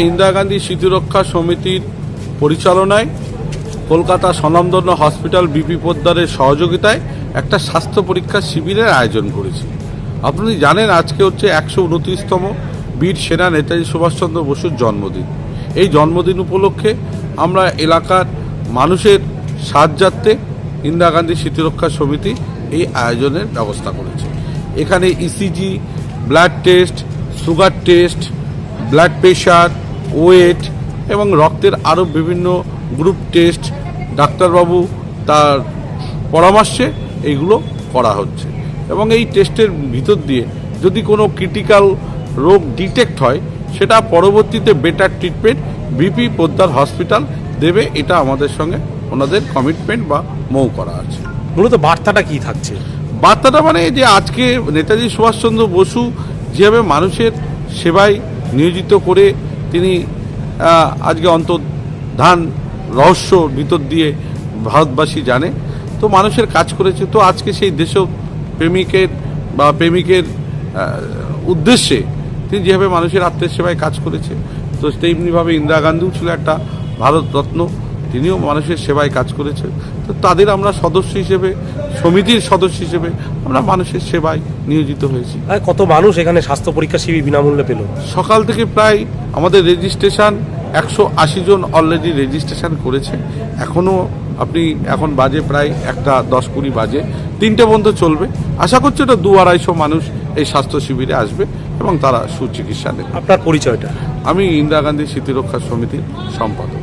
ইন্দিরা গান্ধী স্মৃতিরক্ষা সমিতির পরিচালনায় কলকাতা স্বনামধন্য হসপিটাল বিপি পোদ্দারের সহযোগিতায় একটা স্বাস্থ্য পরীক্ষা শিবিরের আয়োজন করেছি। আপনি জানেন আজকে হচ্ছে একশো উনত্রিশতম বীর সেনা নেতাজি সুভাষচন্দ্র বসুর জন্মদিন। এই জন্মদিন উপলক্ষে আমরা এলাকার মানুষের সাহায্যার্থে ইন্দিরা গান্ধী স্মৃতিরক্ষা সমিতি এই আয়োজনের ব্যবস্থা করেছে। এখানে ECG blood test sugar test blood pressure weight এবং রক্তের আরও বিভিন্ন গ্রুপ টেস্ট ডাক্তারবাবু তার পরামর্শে এইগুলো করা হচ্ছে। এবং এই টেস্টের ভিতর দিয়ে যদি কোনো ক্রিটিক্যাল রোগ ডিটেক্ট হয় সেটা পরবর্তীতে better treatment B P Poddar hospital দেবে। এটা আমাদের সঙ্গে ওনাদের কমিটমেন্ট বা মৌ করা আছে। মূলত বার্তাটা কি থাকছে? বার্তাটা মানে যে আজকে নেতাজি সুভাষচন্দ্র বসু যেভাবে মানুষের সেবায় নিয়োজিত করে তিনি আজকে অন্তর্ধান রহস্য ভিতর দিয়ে ভারতবাসী জানে। তো মানুষের কাজ করেছে। তো আজকে সেই দেশ প্রেমিকের বা প্রেমিকের উদ্দেশ্যে তিনি যেভাবে মানুষের আত্মীয় সেবায় কাজ করেছে, তো তেমনিভাবে ইন্দিরা গান্ধীও ছিল একটা ভারত রত্ন তিনিও মানুষের সেবায় কাজ করেছে তো তাদের আমরা সদস্য হিসেবে সমিতির সদস্য হিসেবে আমরা মানুষের সেবায় নিয়োজিত হয়েছি। আর কত মানুষ এখানে স্বাস্থ্য পরীক্ষা শিবির বিনামূল্যে পেল? সকাল থেকে প্রায় আমাদের রেজিস্ট্রেশন একশো আশি জন অলরেডি রেজিস্ট্রেশন করেছে। এখনও আপনি এখন বাজে প্রায় একটা দশ কুড়ি বাজে। তিনটে পর্যন্ত চলবে। আশা করছি এটা দু আড়াইশো মানুষ এই স্বাস্থ্য শিবিরে আসবে এবং তারা সুচিকিৎসা নেবে। আপনার পরিচয়টা? আমি ইন্দিরা গান্ধী স্মৃতিরক্ষা সমিতির সম্পাদক।